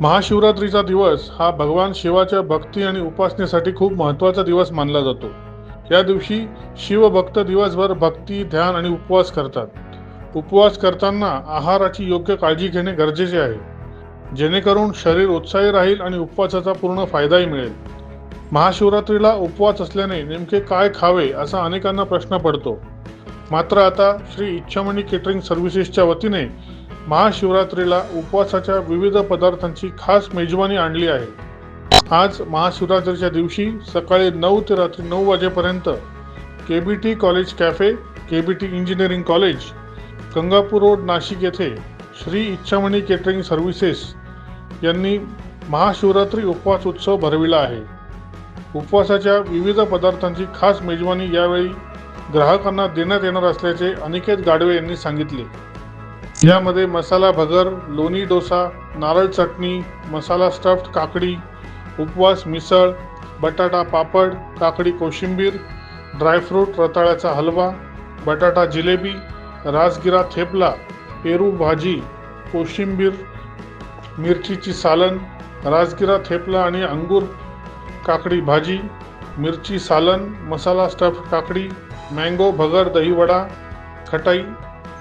महाशिवरात्रीचा दिवस हा भगवान शिवाच्या भक्ती आणि उपासनेसाठी खूप महत्त्वाचा दिवस मानला जातो. या दिवशी शिवभक्त दिवसभर भक्ती ध्यान आणि उपवास करतात. उपवास करताना आहाराची योग्य काळजी घेणे गरजेचे आहे. जेणेकरून शरीर उत्साही राहील आणि उपवासाचा पूर्ण फायदाही मिळेल. महाशिवरात्रीला उपवास असल्याने नेमके काय खावे असा अनेकांना प्रश्न पडतो. मात्र आता श्री इच्छामणी केटरिंग सर्व्हिसेसच्या वतीने महाशिवरात्रीला उपवासाच्या विविध पदार्थांची खास मेजवानी आणली आहे. आज महाशिवरात्रीच्या दिवशी सकाळी नऊ ते रात्री नऊ वाजेपर्यंत K B T college cafe K B T engineering college Gangapur road Nashik येथे श्री इच्छामणी केटरिंग सर्व्हिसेस यांनी महाशिवरात्री उपवास उत्सव भरविला आहे. उपवासाच्या विविध पदार्थांची खास मेजवानी यावेळी ग्राहकांना देण्यात येणार असल्याचे अनिकेत गाडवे यांनी सांगितले. यामध्ये मसाला भगर लोणी डोसा नारळ चटणी मसाला स्टफ्ड काकडी उपवास मिसळ बटाटा पापड काकडी कोशिंबीर ड्रायफ्रूट रताळ्याचा हलवा बटाटा जिलेबी राजगिरा थेपला पेरू भाजी कोशिंबीर मिरचीची सालन राजगिरा थेपला आणि अंगूर काकडी भाजी मिरची सालन मसाला स्टफ काकडी मँगो भगर दहीवडा खटाई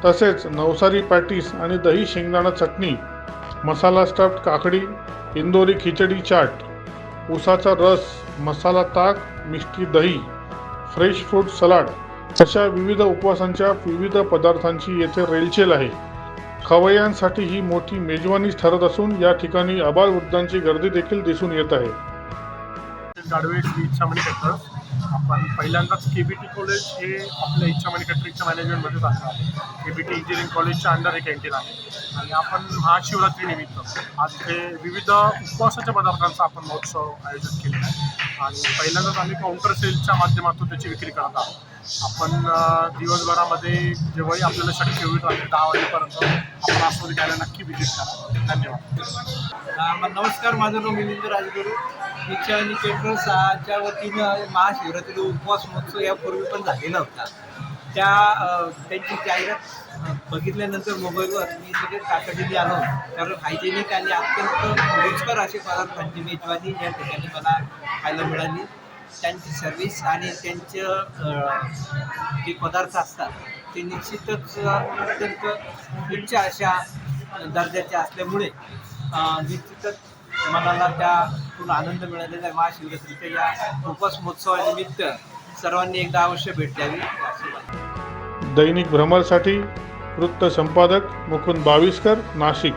तसेच नवसारी पॅटीस आणि दही शेंगदाणा चटणी मसाला स्टफ्ड काकडी इंदोरी खिचडी चाट उसाचा रस मसाला ताक मिष्टी दही फ्रेश फ्रूट सलाड अशा विविध उपवासांच्या विविध पदार्थांची येथे रेलचेल आहे. खवय्यांसाठी ही मोठी मेजवानीच ठरत असून या ठिकाणी आबालवृद्धांची गर्दी देखील दिसून येत आहे. आपण पहिल्यांदाच के बी टी कॉलेज हे आपल्या इच्छा कॅटरिंगच्या मॅनेजमेंटमध्ये चाललं आहे. के बी टी इंजिनिअरिंग कॉलेजच्या अंडर हे कॅन्टीन आहे. आणि आपण महाशिवरात्री निमित्त आज इथे विविध उपवासाच्या पदार्थांचा आपण महोत्सव आयोजित केलेला आहे. आणि पहिल्यांदाच आम्ही काउंटर सेलच्या माध्यमातून त्याची विक्री करत आहोत. आपण दिवसभरामध्ये जेव्हाही आपल्याला शक्य होईल रात्री दहा वाजेपर्यंत आपण आस्वाद घ्यायला नक्की विजिट करा. धन्यवाद. नमस्कार माझं नाव मिलिंद राजगुरू. निश्चय आणि केटर्सच्या वतीनं महाशिवरात्री उपवास महोत्सव यापूर्वी पण झालेला होता. त्या त्यांची जाहिरात बघितल्यानंतर मोबाईलवर मी लगेच तातडीने आलो. कारण हायजेनिक आणि अत्यंत रुचकर असे पदार्थांची म्हणजे मेजवानी या ठिकाणी मला खायला मिळाली. त्यांची सर्विस आणि त्यांचं जे पदार्थ असतात ते निश्चितच अत्यंत उच्च अशा दर्जाचे असल्यामुळे निश्चितच मनाला त्यातून आनंद मिळालेला आहे. महाशिवरात्रीच्या या उपवास महोत्सवानिमित्त सर्वांनी एकदा अवश्य भेट द्यावी. दैनिक भ्रमरसाठी वृत्त संपादक मुकुंद बाविस्कर नाशिक.